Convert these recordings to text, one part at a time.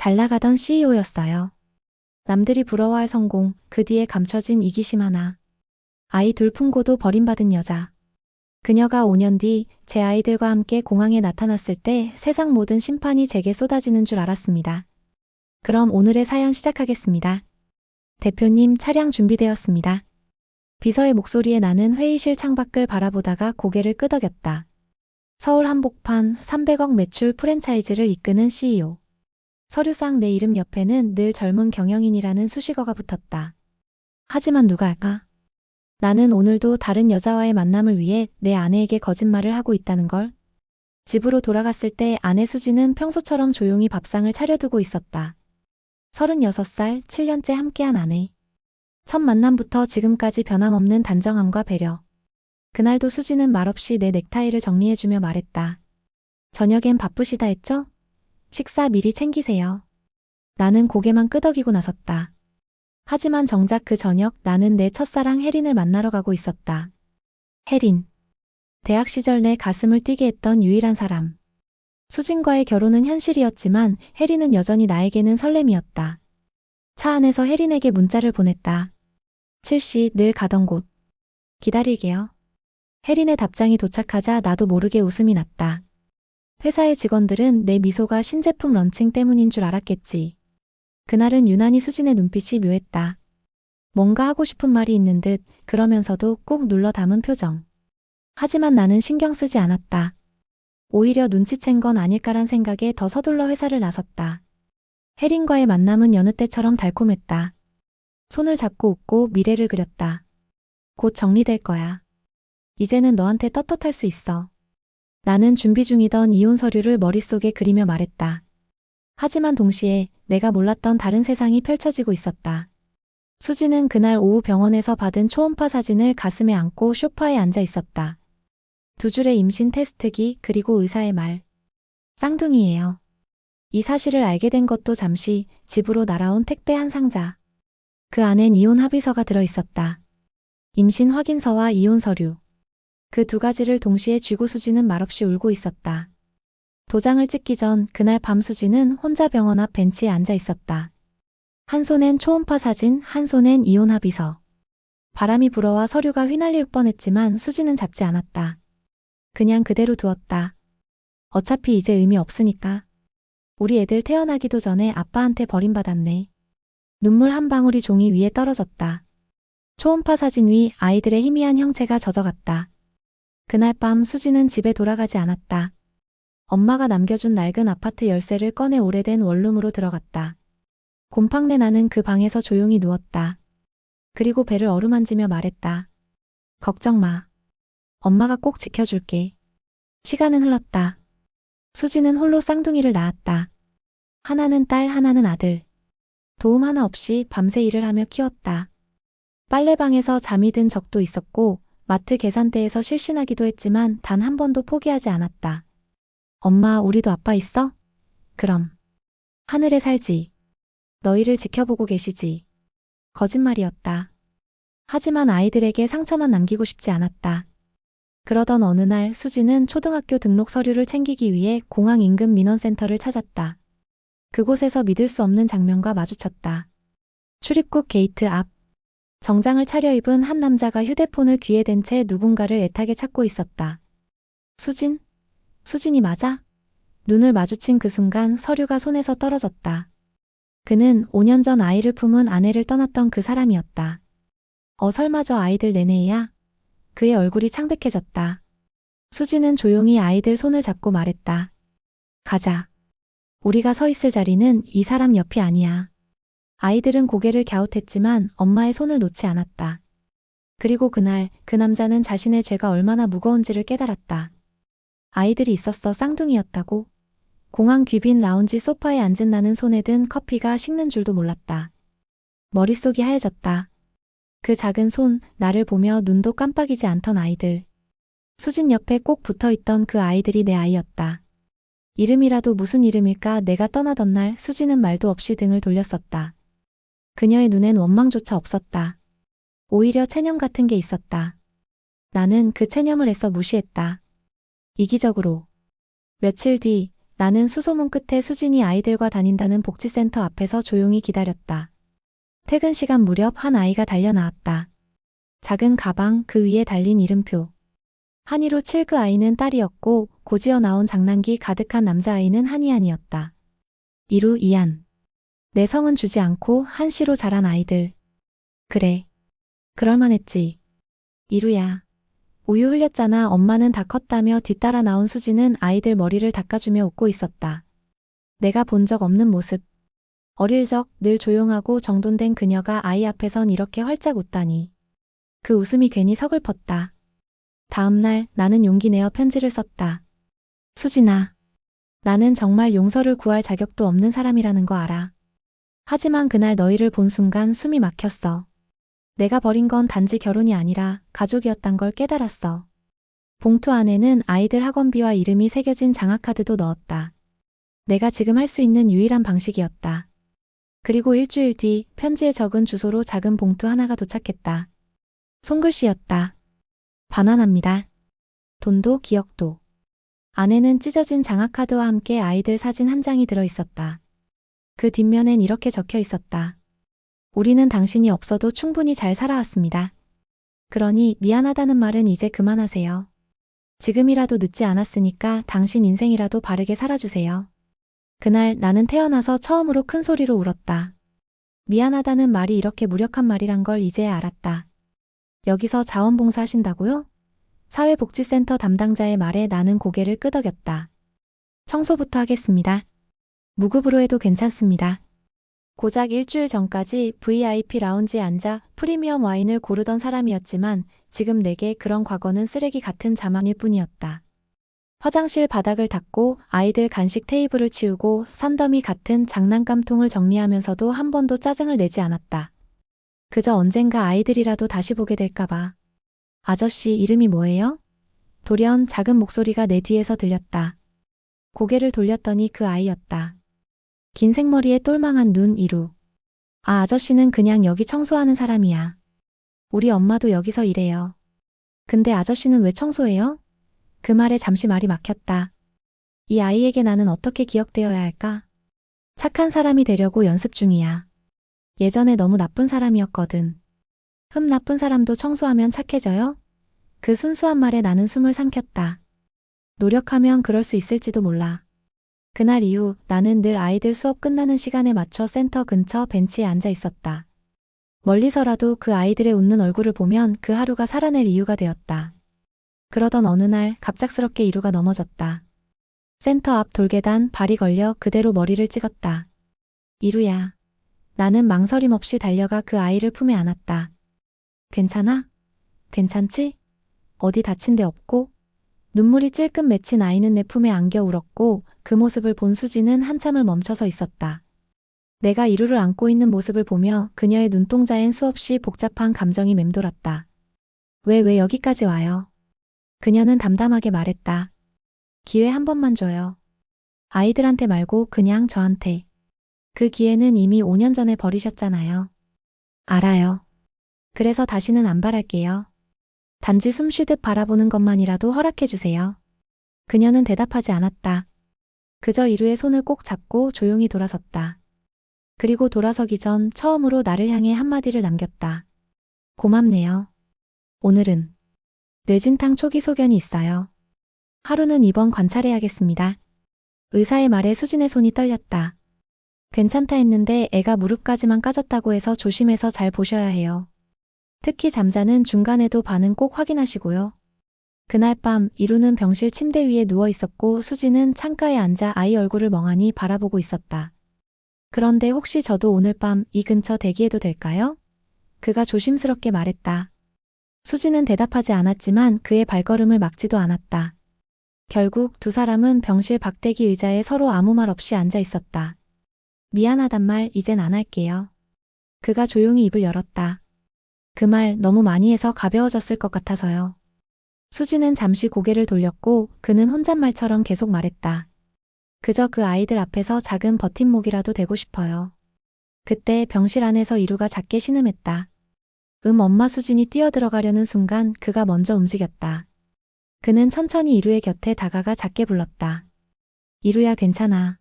잘 나가던 CEO였어요. 남들이 부러워할 성공, 그 뒤에 감춰진 이기심 하나. 아이 둘 품고도 버림받은 여자. 그녀가 5년 뒤 제 아이들과 함께 공항에 나타났을 때 세상 모든 심판이 제게 쏟아지는 줄 알았습니다. 그럼 오늘의 사연 시작하겠습니다. 대표님 차량 준비되었습니다. 비서의 목소리에 나는 회의실 창밖을 바라보다가 고개를 끄덕였다. 서울 한복판 300억 매출 프랜차이즈를 이끄는 CEO. 서류상 내 이름 옆에는 늘 젊은 경영인이라는 수식어가 붙었다. 하지만 누가 할까? 나는 오늘도 다른 여자와의 만남을 위해 내 아내에게 거짓말을 하고 있다는 걸. 집으로 돌아갔을 때 아내 수지는 평소처럼 조용히 밥상을 차려두고 있었다. 36살, 7년째 함께한 아내. 첫 만남부터 지금까지 변함없는 단정함과 배려. 그날도 수지는 말없이 내 넥타이를 정리해주며 말했다. 저녁엔 바쁘시다 했죠? 식사 미리 챙기세요. 나는 고개만 끄덕이고 나섰다. 하지만 정작 그 저녁 나는 내 첫사랑 혜린을 만나러 가고 있었다. 혜린. 대학 시절 내 가슴을 뛰게 했던 유일한 사람. 수진과의 결혼은 현실이었지만 혜린은 여전히 나에게는 설렘이었다. 차 안에서 혜린에게 문자를 보냈다. 7시 늘 가던 곳. 기다릴게요. 혜린의 답장이 도착하자 나도 모르게 웃음이 났다. 회사의 직원들은 내 미소가 신제품 런칭 때문인 줄 알았겠지. 그날은 유난히 수진의 눈빛이 묘했다. 뭔가 하고 싶은 말이 있는 듯 그러면서도 꾹 눌러 담은 표정. 하지만 나는 신경 쓰지 않았다. 오히려 눈치챈 건 아닐까란 생각에 더 서둘러 회사를 나섰다. 혜린과의 만남은 여느 때처럼 달콤했다. 손을 잡고 웃고 미래를 그렸다. 곧 정리될 거야. 이제는 너한테 떳떳할 수 있어. 나는 준비 중이던 이혼 서류를 머릿속에 그리며 말했다. 하지만 동시에 내가 몰랐던 다른 세상이 펼쳐지고 있었다. 수지는 그날 오후 병원에서 받은 초음파 사진을 가슴에 안고 쇼파에 앉아 있었다. 두 줄의 임신 테스트기 그리고 의사의 말. 쌍둥이예요. 이 사실을 알게 된 것도 잠시 집으로 날아온 택배 한 상자. 그 안엔 이혼 합의서가 들어 있었다. 임신 확인서와 이혼 서류. 그 두 가지를 동시에 쥐고 수지는 말없이 울고 있었다. 도장을 찍기 전 그날 밤 수지는 혼자 병원 앞 벤치에 앉아 있었다. 한 손엔 초음파 사진, 한 손엔 이혼 합의서. 바람이 불어와 서류가 휘날릴 뻔했지만 수지는 잡지 않았다. 그냥 그대로 두었다. 어차피 이제 의미 없으니까. 우리 애들 태어나기도 전에 아빠한테 버림받았네. 눈물 한 방울이 종이 위에 떨어졌다. 초음파 사진 위 아이들의 희미한 형체가 젖어갔다. 그날 밤 수지는 집에 돌아가지 않았다. 엄마가 남겨준 낡은 아파트 열쇠를 꺼내 오래된 원룸으로 들어갔다. 곰팡내 나는 그 방에서 조용히 누웠다. 그리고 배를 어루만지며 말했다. 걱정 마. 엄마가 꼭 지켜줄게. 시간은 흘렀다. 수지는 홀로 쌍둥이를 낳았다. 하나는 딸, 하나는 아들. 도움 하나 없이 밤새 일을 하며 키웠다. 빨래방에서 잠이 든 적도 있었고 마트 계산대에서 실신하기도 했지만 단 한 번도 포기하지 않았다. 엄마, 우리도 아빠 있어? 그럼. 하늘에 살지. 너희를 지켜보고 계시지. 거짓말이었다. 하지만 아이들에게 상처만 남기고 싶지 않았다. 그러던 어느 날 수지는 초등학교 등록 서류를 챙기기 위해 공항 인근 민원센터를 찾았다. 그곳에서 믿을 수 없는 장면과 마주쳤다. 출입국 게이트 앞. 정장을 차려입은 한 남자가 휴대폰을 귀에 댄 채 누군가를 애타게 찾고 있었다. 수진? 수진이 맞아? 눈을 마주친 그 순간 서류가 손에서 떨어졌다. 그는 5년 전 아이를 품은 아내를 떠났던 그 사람이었다. 어 설마 저 아이들 내내야? 그의 얼굴이 창백해졌다. 수지는 조용히 아이들 손을 잡고 말했다. 가자. 우리가 서 있을 자리는 이 사람 옆이 아니야. 아이들은 고개를 갸웃했지만 엄마의 손을 놓지 않았다. 그리고 그날 그 남자는 자신의 죄가 얼마나 무거운지를 깨달았다. 아이들이 있었어 쌍둥이였다고. 공항 귀빈 라운지 소파에 앉은 나는 손에 든 커피가 식는 줄도 몰랐다. 머릿속이 하얘졌다. 그 작은 손, 나를 보며 눈도 깜빡이지 않던 아이들. 수진 옆에 꼭 붙어 있던 그 아이들이 내 아이였다. 이름이라도 무슨 이름일까 내가 떠나던 날 수지는 말도 없이 등을 돌렸었다. 그녀의 눈엔 원망조차 없었다. 오히려 체념 같은 게 있었다. 나는 그 체념을 애써 무시했다. 이기적으로. 며칠 뒤 나는 수소문 끝에 수진이 아이들과 다닌다는 복지센터 앞에서 조용히 기다렸다. 퇴근 시간 무렵 한 아이가 달려 나왔다. 작은 가방 그 위에 달린 이름표. 한이로 칠그 아이는 딸이었고 고지어 나온 장난기 가득한 남자아이는 한이안이었다. 이루 이안. 내 성은 주지 않고 한시로 자란 아이들. 그래. 그럴만했지. 이루야. 우유 흘렸잖아. 엄마는 다 컸다며 뒤따라 나온 수지는 아이들 머리를 닦아주며 웃고 있었다. 내가 본 적 없는 모습. 어릴 적 늘 조용하고 정돈된 그녀가 아이 앞에선 이렇게 활짝 웃다니. 그 웃음이 괜히 서글펐다. 다음날 나는 용기 내어 편지를 썼다. 수진아. 나는 정말 용서를 구할 자격도 없는 사람이라는 거 알아. 하지만 그날 너희를 본 순간 숨이 막혔어. 내가 버린 건 단지 결혼이 아니라 가족이었단 걸 깨달았어. 봉투 안에는 아이들 학원비와 이름이 새겨진 장학카드도 넣었다. 내가 지금 할 수 있는 유일한 방식이었다. 그리고 일주일 뒤 편지에 적은 주소로 작은 봉투 하나가 도착했다. 손글씨였다. 반환합니다. 돈도 기억도. 안에는 찢어진 장학카드와 함께 아이들 사진 한 장이 들어 있었다. 그 뒷면엔 이렇게 적혀 있었다. 우리는 당신이 없어도 충분히 잘 살아왔습니다. 그러니 미안하다는 말은 이제 그만하세요. 지금이라도 늦지 않았으니까 당신 인생이라도 바르게 살아주세요. 그날 나는 태어나서 처음으로 큰 소리로 울었다. 미안하다는 말이 이렇게 무력한 말이란 걸 이제야 알았다. 여기서 자원봉사 하신다고요? 사회복지센터 담당자의 말에 나는 고개를 끄덕였다. 청소부터 하겠습니다. 무급으로 해도 괜찮습니다. 고작 일주일 전까지 VIP 라운지에 앉아 프리미엄 와인을 고르던 사람이었지만 지금 내게 그런 과거는 쓰레기 같은 자망일 뿐이었다. 화장실 바닥을 닦고 아이들 간식 테이블을 치우고 산더미 같은 장난감 통을 정리하면서도 한 번도 짜증을 내지 않았다. 그저 언젠가 아이들이라도 다시 보게 될까봐. 아저씨 이름이 뭐예요? 돌연 작은 목소리가 내 뒤에서 들렸다. 고개를 돌렸더니 그 아이였다. 긴 생머리에 똘망한 눈 이루. 아, 아저씨는 그냥 여기 청소하는 사람이야. 우리 엄마도 여기서 일해요. 근데 아저씨는 왜 청소해요? 그 말에 잠시 말이 막혔다. 이 아이에게 나는 어떻게 기억되어야 할까? 착한 사람이 되려고 연습 중이야. 예전에 너무 나쁜 사람이었거든. 흠 나쁜 사람도 청소하면 착해져요? 그 순수한 말에 나는 숨을 삼켰다. 노력하면 그럴 수 있을지도 몰라. 그날 이후 나는 늘 아이들 수업 끝나는 시간에 맞춰 센터 근처 벤치에 앉아 있었다. 멀리서라도 그 아이들의 웃는 얼굴을 보면 그 하루가 살아낼 이유가 되었다. 그러던 어느 날 갑작스럽게 이루가 넘어졌다. 센터 앞 돌계단 발이 걸려 그대로 머리를 찍었다. 이루야. 나는 망설임 없이 달려가 그 아이를 품에 안았다. 괜찮아? 괜찮지? 어디 다친 데 없고? 눈물이 찔끔 맺힌 아이는 내 품에 안겨 울었고 그 모습을 본 수지는 한참을 멈춰서 있었다. 내가 이루를 안고 있는 모습을 보며 그녀의 눈동자엔 수없이 복잡한 감정이 맴돌았다. 왜, 왜 여기까지 와요? 그녀는 담담하게 말했다. 기회 한 번만 줘요. 아이들한테 말고 그냥 저한테. 그 기회는 이미 5년 전에 버리셨잖아요. 알아요. 그래서 다시는 안 바랄게요. 단지 숨 쉬듯 바라보는 것만이라도 허락해 주세요. 그녀는 대답하지 않았다. 그저 이루의 손을 꼭 잡고 조용히 돌아섰다. 그리고 돌아서기 전 처음으로 나를 향해 한마디를 남겼다. 고맙네요. 오늘은 뇌진탕 초기 소견이 있어요. 하루는 입원 관찰해야겠습니다. 의사의 말에 수진의 손이 떨렸다. 괜찮다 했는데 애가 무릎까지만 까졌다고 해서 조심해서 잘 보셔야 해요. 특히 잠자는 중간에도 반응 꼭 확인하시고요. 그날 밤 이루는 병실 침대 위에 누워 있었고 수지는 창가에 앉아 아이 얼굴을 멍하니 바라보고 있었다. 그런데 혹시 저도 오늘 밤 이 근처 대기해도 될까요? 그가 조심스럽게 말했다. 수지는 대답하지 않았지만 그의 발걸음을 막지도 않았다. 결국 두 사람은 병실 박대기 의자에 서로 아무 말 없이 앉아 있었다. 미안하단 말 이젠 안 할게요. 그가 조용히 입을 열었다. 그 말 너무 많이 해서 가벼워졌을 것 같아서요. 수지는 잠시 고개를 돌렸고 그는 혼잣말처럼 계속 말했다. 그저 그 아이들 앞에서 작은 버팀목이라도 되고 싶어요. 그때 병실 안에서 이루가 작게 신음했다. 음 엄마 수진이 뛰어들어가려는 순간 그가 먼저 움직였다. 그는 천천히 이루의 곁에 다가가 작게 불렀다. 이루야 괜찮아.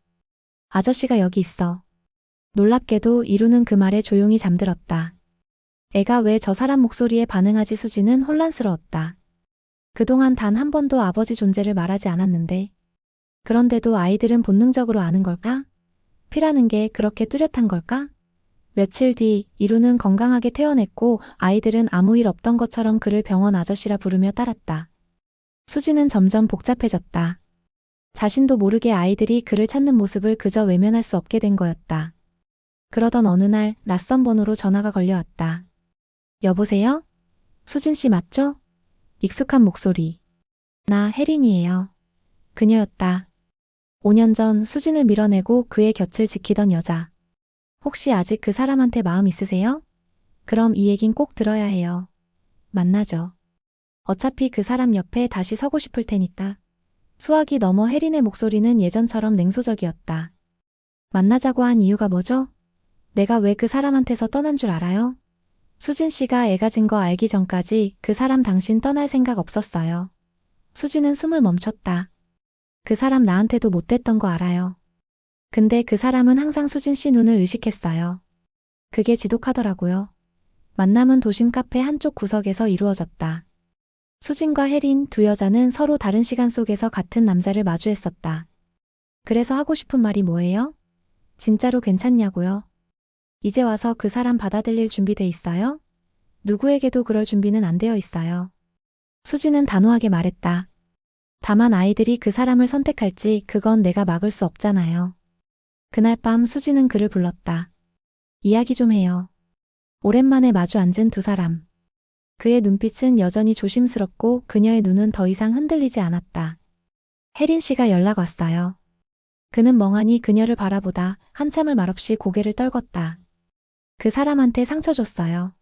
아저씨가 여기 있어. 놀랍게도 이루는 그 말에 조용히 잠들었다. 애가 왜 저 사람 목소리에 반응하지 수지는 혼란스러웠다. 그동안 단 한 번도 아버지 존재를 말하지 않았는데. 그런데도 아이들은 본능적으로 아는 걸까? 피라는 게 그렇게 뚜렷한 걸까? 며칠 뒤 이루는 건강하게 태어났고 아이들은 아무 일 없던 것처럼 그를 병원 아저씨라 부르며 따랐다. 수지는 점점 복잡해졌다. 자신도 모르게 아이들이 그를 찾는 모습을 그저 외면할 수 없게 된 거였다. 그러던 어느 날 낯선 번호로 전화가 걸려왔다. 여보세요? 수진 씨 맞죠? 익숙한 목소리. 나 혜린이에요. 그녀였다. 5년 전 수진을 밀어내고 그의 곁을 지키던 여자. 혹시 아직 그 사람한테 마음 있으세요? 그럼 이 얘긴 꼭 들어야 해요. 만나죠. 어차피 그 사람 옆에 다시 서고 싶을 테니까. 수학이 넘어 혜린의 목소리는 예전처럼 냉소적이었다. 만나자고 한 이유가 뭐죠? 내가 왜 그 사람한테서 떠난 줄 알아요? 수진 씨가 애 가 진 거 알기 전까지 그 사람 당신 떠날 생각 없었어요. 수진은 숨을 멈췄다. 그 사람 나한테도 못됐던 거 알아요. 근데 그 사람은 항상 수진 씨 눈을 의식했어요. 그게 지독하더라고요. 만남은 도심 카페 한쪽 구석에서 이루어졌다. 수진과 혜린 두 여자는 서로 다른 시간 속에서 같은 남자를 마주했었다. 그래서 하고 싶은 말이 뭐예요? 진짜로 괜찮냐고요? 이제 와서 그 사람 받아들일 준비돼 있어요? 누구에게도 그럴 준비는 안 되어 있어요. 수지는 단호하게 말했다. 다만 아이들이 그 사람을 선택할지 그건 내가 막을 수 없잖아요. 그날 밤 수지는 그를 불렀다. 이야기 좀 해요. 오랜만에 마주 앉은 두 사람. 그의 눈빛은 여전히 조심스럽고 그녀의 눈은 더 이상 흔들리지 않았다. 혜린 씨가 연락 왔어요. 그는 멍하니 그녀를 바라보다 한참을 말없이 고개를 떨궜다. 그 사람한테 상처 줬어요.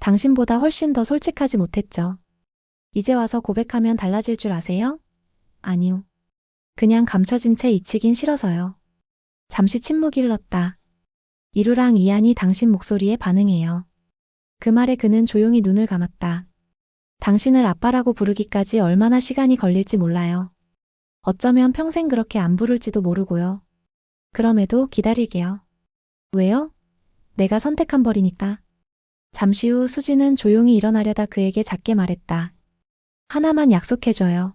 당신보다 훨씬 더 솔직하지 못했죠. 이제 와서 고백하면 달라질 줄 아세요? 아니요. 그냥 감춰진 채 잊히긴 싫어서요. 잠시 침묵이 흘렀다. 이루랑 이안이 당신 목소리에 반응해요. 그 말에 그는 조용히 눈을 감았다. 당신을 아빠라고 부르기까지 얼마나 시간이 걸릴지 몰라요. 어쩌면 평생 그렇게 안 부를지도 모르고요. 그럼에도 기다릴게요. 왜요? 내가 선택한 벌이니까. 잠시 후 수지는 조용히 일어나려다 그에게 작게 말했다. 하나만 약속해줘요.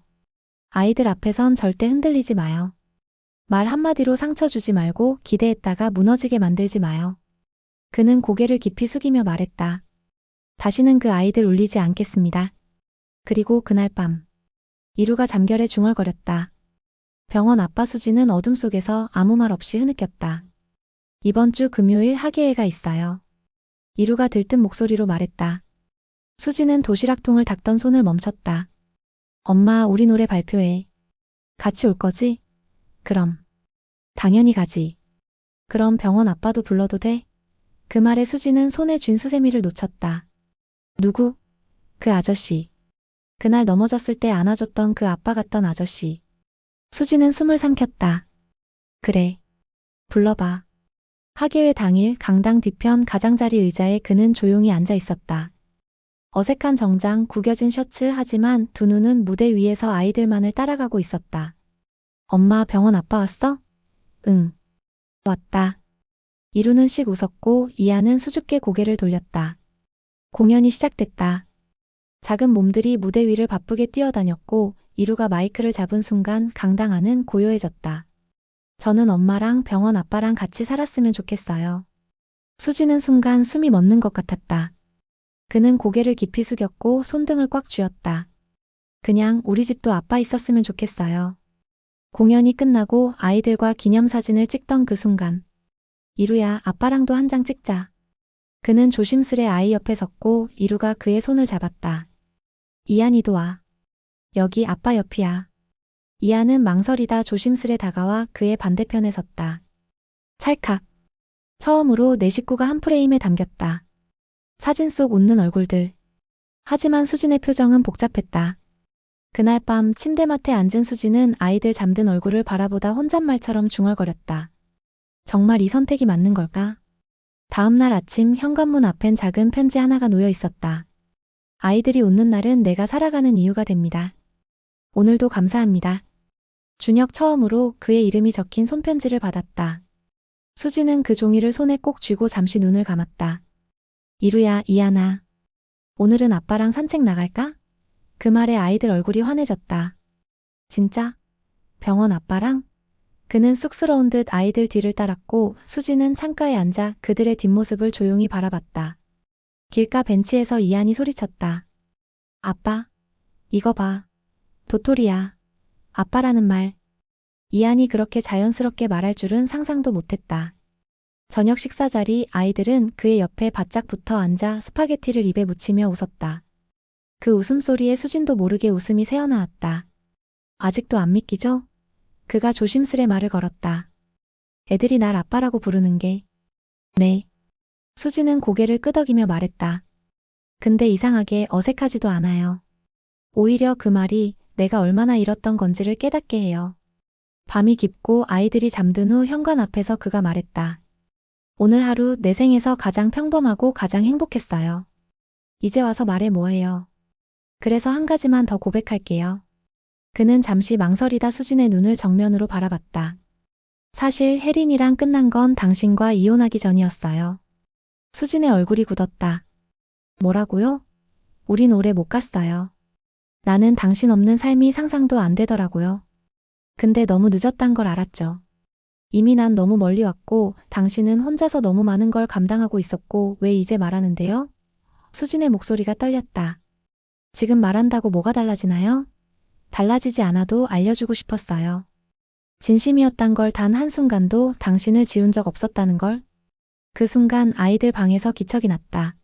아이들 앞에선 절대 흔들리지 마요. 말 한마디로 상처 주지 말고 기대했다가 무너지게 만들지 마요. 그는 고개를 깊이 숙이며 말했다. 다시는 그 아이들 울리지 않겠습니다. 그리고 그날 밤. 이루가 잠결에 중얼거렸다. 병원 아빠 수지는 어둠 속에서 아무 말 없이 흐느꼈다. 이번 주 금요일 학예회가 있어요. 이루가 들뜬 목소리로 말했다. 수지는 도시락통을 닦던 손을 멈췄다. 엄마, 우리 노래 발표해. 같이 올 거지? 그럼. 당연히 가지. 그럼 병원 아빠도 불러도 돼? 그 말에 수지는 손에 쥔 수세미를 놓쳤다. 누구? 그 아저씨. 그날 넘어졌을 때 안아줬던 그 아빠 같던 아저씨. 수지는 숨을 삼켰다. 그래. 불러봐. 학예회 당일 강당 뒤편 가장자리 의자에 그는 조용히 앉아 있었다. 어색한 정장, 구겨진 셔츠 하지만 두 눈은 무대 위에서 아이들만을 따라가고 있었다. 엄마 병원 아빠 왔어? 응. 왔다. 이루는 씩 웃었고 이하는 수줍게 고개를 돌렸다. 공연이 시작됐다. 작은 몸들이 무대 위를 바쁘게 뛰어다녔고 이루가 마이크를 잡은 순간 강당 안은 고요해졌다. 저는 엄마랑 병원 아빠랑 같이 살았으면 좋겠어요. 수지는 순간 숨이 멎는 것 같았다. 그는 고개를 깊이 숙였고 손등을 꽉 쥐었다. 그냥 우리 집도 아빠 있었으면 좋겠어요. 공연이 끝나고 아이들과 기념사진을 찍던 그 순간. 이루야 아빠랑도 한 장 찍자. 그는 조심스레 아이 옆에 섰고 이루가 그의 손을 잡았다. 이한이도 와. 여기 아빠 옆이야. 이하는 망설이다 조심스레 다가와 그의 반대편에 섰다. 찰칵. 처음으로 내 식구가 한 프레임에 담겼다. 사진 속 웃는 얼굴들. 하지만 수진의 표정은 복잡했다. 그날 밤 침대맡에 앉은 수진은 아이들 잠든 얼굴을 바라보다 혼잣말처럼 중얼거렸다. 정말 이 선택이 맞는 걸까? 다음 날 아침 현관문 앞엔 작은 편지 하나가 놓여 있었다. 아이들이 웃는 날은 내가 살아가는 이유가 됩니다. 오늘도 감사합니다. 준혁 처음으로 그의 이름이 적힌 손편지를 받았다. 수지는 그 종이를 손에 꼭 쥐고 잠시 눈을 감았다. 이루야, 이하나. 오늘은 아빠랑 산책 나갈까? 그 말에 아이들 얼굴이 환해졌다. 진짜? 병원 아빠랑? 그는 쑥스러운 듯 아이들 뒤를 따랐고 수지는 창가에 앉아 그들의 뒷모습을 조용히 바라봤다. 길가 벤치에서 이한이 소리쳤다. 아빠, 이거 봐. 도토리야. 아빠라는 말. 이한이 그렇게 자연스럽게 말할 줄은 상상도 못했다. 저녁 식사 자리 아이들은 그의 옆에 바짝 붙어 앉아 스파게티를 입에 묻히며 웃었다. 그 웃음소리에 수진도 모르게 웃음이 새어나왔다. 아직도 안 믿기죠? 그가 조심스레 말을 걸었다. 애들이 날 아빠라고 부르는 게. 네. 수지는 고개를 끄덕이며 말했다. 근데 이상하게 어색하지도 않아요. 오히려 그 말이 내가 얼마나 잃었던 건지를 깨닫게 해요. 밤이 깊고 아이들이 잠든 후 현관 앞에서 그가 말했다. 오늘 하루 내 생에서 가장 평범하고 가장 행복했어요. 이제 와서 말해 뭐해요. 그래서 한 가지만 더 고백할게요. 그는 잠시 망설이다 수진의 눈을 정면으로 바라봤다. 사실 혜린이랑 끝난 건 당신과 이혼하기 전이었어요. 수진의 얼굴이 굳었다. 뭐라고요? 우린 오래 못 갔어요. 나는 당신 없는 삶이 상상도 안 되더라고요. 근데 너무 늦었단 걸 알았죠. 이미 난 너무 멀리 왔고 당신은 혼자서 너무 많은 걸 감당하고 있었고 왜 이제 말하는데요? 수진의 목소리가 떨렸다. 지금 말한다고 뭐가 달라지나요? 달라지지 않아도 알려주고 싶었어요. 진심이었단 걸 단 한순간도 당신을 지운 적 없었다는 걸. 그 순간 아이들 방에서 기척이 났다.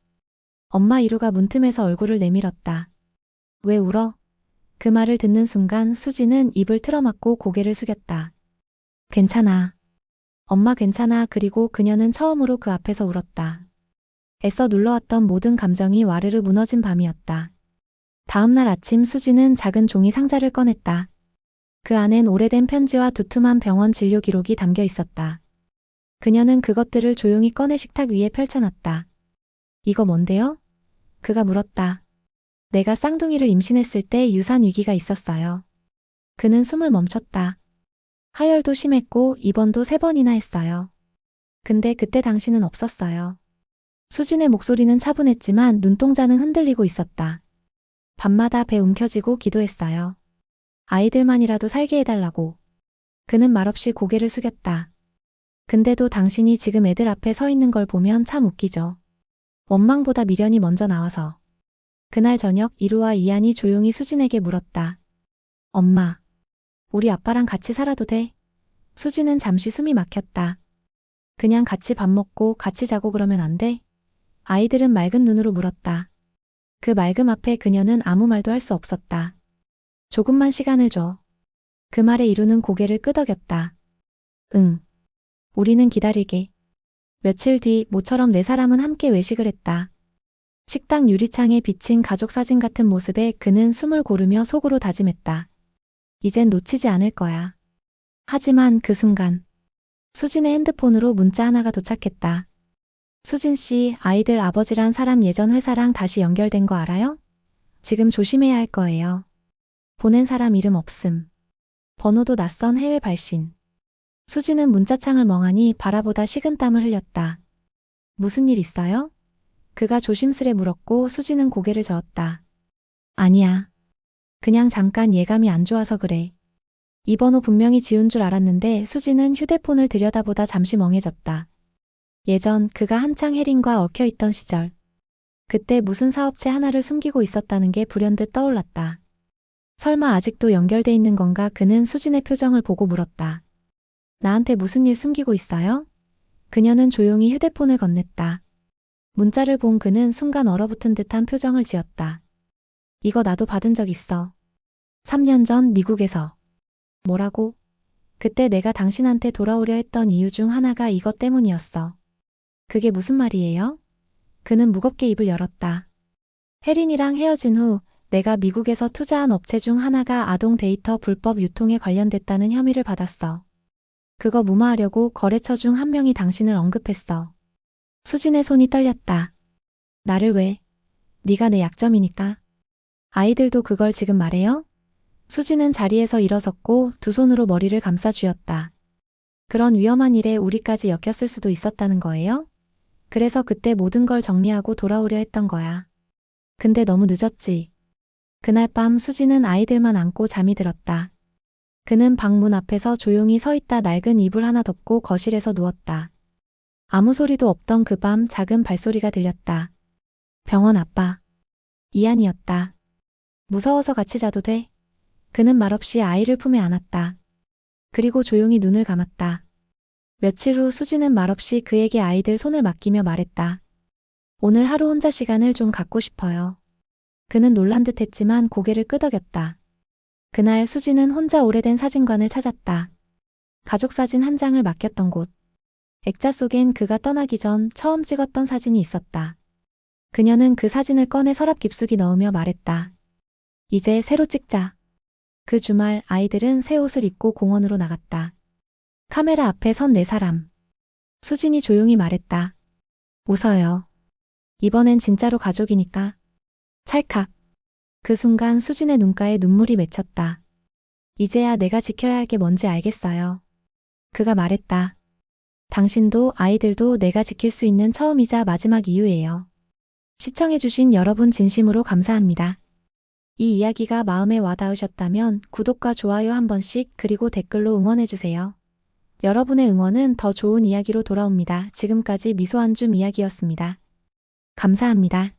엄마 이루가 문틈에서 얼굴을 내밀었다. 왜 울어? 그 말을 듣는 순간 수지는 입을 틀어막고 고개를 숙였다. 괜찮아. 엄마 괜찮아. 그리고 그녀는 처음으로 그 앞에서 울었다. 애써 눌러왔던 모든 감정이 와르르 무너진 밤이었다. 다음 날 아침 수지는 작은 종이 상자를 꺼냈다. 그 안엔 오래된 편지와 두툼한 병원 진료 기록이 담겨 있었다. 그녀는 그것들을 조용히 꺼내 식탁 위에 펼쳐놨다. 이거 뭔데요? 그가 물었다. 내가 쌍둥이를 임신했을 때 유산 위기가 있었어요. 그는 숨을 멈췄다. 하혈도 심했고 입원도 세 번이나 했어요. 근데 그때 당신은 없었어요. 수진의 목소리는 차분했지만 눈동자는 흔들리고 있었다. 밤마다 배 움켜쥐고 기도했어요. 아이들만이라도 살게 해달라고. 그는 말없이 고개를 숙였다. 근데도 당신이 지금 애들 앞에 서 있는 걸 보면 참 웃기죠. 원망보다 미련이 먼저 나와서. 그날 저녁 이루와 이안이 조용히 수진에게 물었다. 엄마, 우리 아빠랑 같이 살아도 돼? 수진은 잠시 숨이 막혔다. 그냥 같이 밥 먹고 같이 자고 그러면 안 돼? 아이들은 맑은 눈으로 물었다. 그 맑음 앞에 그녀는 아무 말도 할 수 없었다. 조금만 시간을 줘. 그 말에 이루는 고개를 끄덕였다. 응. 우리는 기다릴게. 며칠 뒤 모처럼 네 사람은 함께 외식을 했다. 식당 유리창에 비친 가족 사진 같은 모습에 그는 숨을 고르며 속으로 다짐했다. 이젠 놓치지 않을 거야. 하지만 그 순간 수진의 핸드폰으로 문자 하나가 도착했다. 수진 씨, 아이들 아버지란 사람 예전 회사랑 다시 연결된 거 알아요? 지금 조심해야 할 거예요. 보낸 사람 이름 없음. 번호도 낯선 해외 발신. 수진은 문자창을 멍하니 바라보다 식은땀을 흘렸다. 무슨 일 있어요? 그가 조심스레 물었고 수지는 고개를 저었다. 아니야. 그냥 잠깐 예감이 안 좋아서 그래. 이 번호 분명히 지운 줄 알았는데 수지는 휴대폰을 들여다보다 잠시 멍해졌다. 예전 그가 한창 혜린과 얽혀 있던 시절. 그때 무슨 사업체 하나를 숨기고 있었다는 게 불현듯 떠올랐다. 설마 아직도 연결돼 있는 건가 그는 수진의 표정을 보고 물었다. 나한테 무슨 일 숨기고 있어요? 그녀는 조용히 휴대폰을 건넸다. 문자를 본 그는 순간 얼어붙은 듯한 표정을 지었다. 이거 나도 받은 적 있어. 3년 전 미국에서. 뭐라고? 그때 내가 당신한테 돌아오려 했던 이유 중 하나가 이것 때문이었어. 그게 무슨 말이에요? 그는 무겁게 입을 열었다. 혜린이랑 헤어진 후 내가 미국에서 투자한 업체 중 하나가 아동 데이터 불법 유통에 관련됐다는 혐의를 받았어. 그거 무마하려고 거래처 중 한 명이 당신을 언급했어. 수진의 손이 떨렸다. 나를 왜? 네가 내 약점이니까. 아이들도 그걸 지금 말해요? 수지는 자리에서 일어섰고 두 손으로 머리를 감싸 쥐었다. 그런 위험한 일에 우리까지 엮였을 수도 있었다는 거예요? 그래서 그때 모든 걸 정리하고 돌아오려 했던 거야. 근데 너무 늦었지. 그날 밤 수지는 아이들만 안고 잠이 들었다. 그는 방문 앞에서 조용히 서 있다 낡은 이불 하나 덮고 거실에서 누웠다. 아무 소리도 없던 그 밤 작은 발소리가 들렸다. 병원 아빠. 이안이었다. 무서워서 같이 자도 돼? 그는 말없이 아이를 품에 안았다. 그리고 조용히 눈을 감았다. 며칠 후 수지는 말없이 그에게 아이들 손을 맡기며 말했다. 오늘 하루 혼자 시간을 좀 갖고 싶어요. 그는 놀란 듯 했지만 고개를 끄덕였다. 그날 수지는 혼자 오래된 사진관을 찾았다. 가족 사진 한 장을 맡겼던 곳. 액자 속엔 그가 떠나기 전 처음 찍었던 사진이 있었다. 그녀는 그 사진을 꺼내 서랍 깊숙이 넣으며 말했다. 이제 새로 찍자. 그 주말 아이들은 새 옷을 입고 공원으로 나갔다. 카메라 앞에 선 네 사람. 수진이 조용히 말했다. 웃어요. 이번엔 진짜로 가족이니까. 찰칵. 그 순간 수진의 눈가에 눈물이 맺혔다. 이제야 내가 지켜야 할 게 뭔지 알겠어요. 그가 말했다. 당신도 아이들도 내가 지킬 수 있는 처음이자 마지막 이유예요. 시청해주신 여러분 진심으로 감사합니다. 이 이야기가 마음에 와닿으셨다면 구독과 좋아요 한 번씩 그리고 댓글로 응원해주세요. 여러분의 응원은 더 좋은 이야기로 돌아옵니다. 지금까지 미소 한줌 이야기였습니다. 감사합니다.